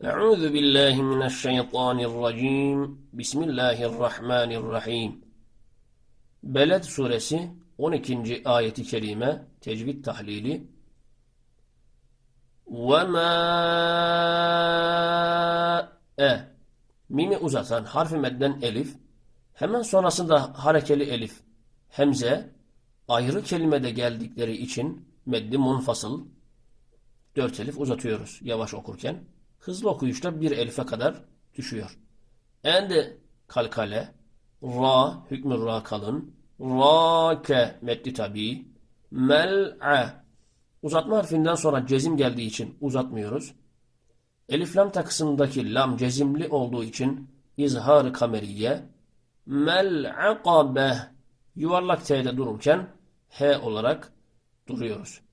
Euzu billahi mineşşeytanirracim. Bismillahirrahmanirrahim. Beled suresi 12. ayeti kerime tecvid tahlili ma e mimi uzatan harfi medden elif hemen sonrasında harekeli elif hemze ayrı kelimede geldikleri için meddi munfasıl dört elif uzatıyoruz yavaş okurken. Hızlı okuyuşta bir elife kadar düşüyor. Ende kalkale, ra hükmü ra kalın, rake meddi tabi, mel'a uzatma harfinden sonra cezim geldiği için uzatmıyoruz. Elif lam takısındaki lam cezimli olduğu için izhar kameriye, mel'akabe yuvarlak t'de dururken h olarak duruyoruz.